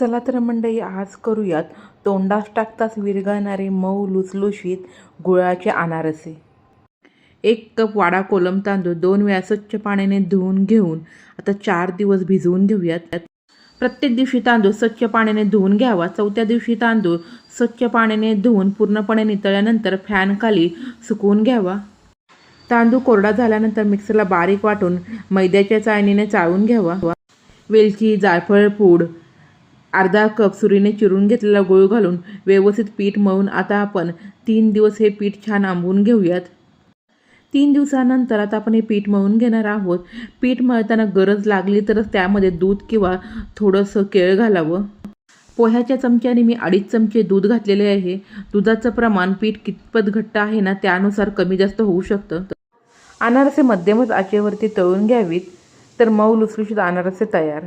चला तर मंडळी आज करूयात तोंडास टाकताच विरघळणारे मऊ लुसलुशीत गुळाचे अनारसे. एक कप वाडा कोलम तांदूळ दोन वेळा स्वच्छ पाण्याने धुवून घेऊन आता चार दिवस भिजवून घेऊयात. प्रत्येक दिवशी तांदूळ स्वच्छ पाण्याने धुवून घ्यावा. चौथ्या दिवशी तांदूळ स्वच्छ पाण्याने धुवून पूर्णपणे नितळल्यानंतर फॅनखाली सुकवून घ्यावा. तांदूळ कोरडा झाल्यानंतर मिक्सरला बारीक वाटून मैद्याच्या चाळणीने चाळून घ्यावा. वेलची जायफळ पूड अर्धा कप सुरीने चिरून घेतलेला गूळ घालून व्यवस्थित पीठ मळून आता आपण तीन दिवस हे पीठ छान आंबवून घेऊयात. तीन दिवसानंतर आता आपण हे पीठ मळून घेणार आहोत. पीठ मळताना गरज लागली तरच त्यामध्ये दूध किंवा थोडंसं केळ घालावं. पोह्याच्या चमच्याने मी अडीच चमचे दूध घातलेले आहे. दुधाचं प्रमाण पीठ कितपत घट्ट आहे ना त्यानुसार कमी जास्त होऊ शकतं. अनारसे मध्यमच आचेवरती तळून घ्यावीत तर मऊ लुसलुशीत अनारसे तयार.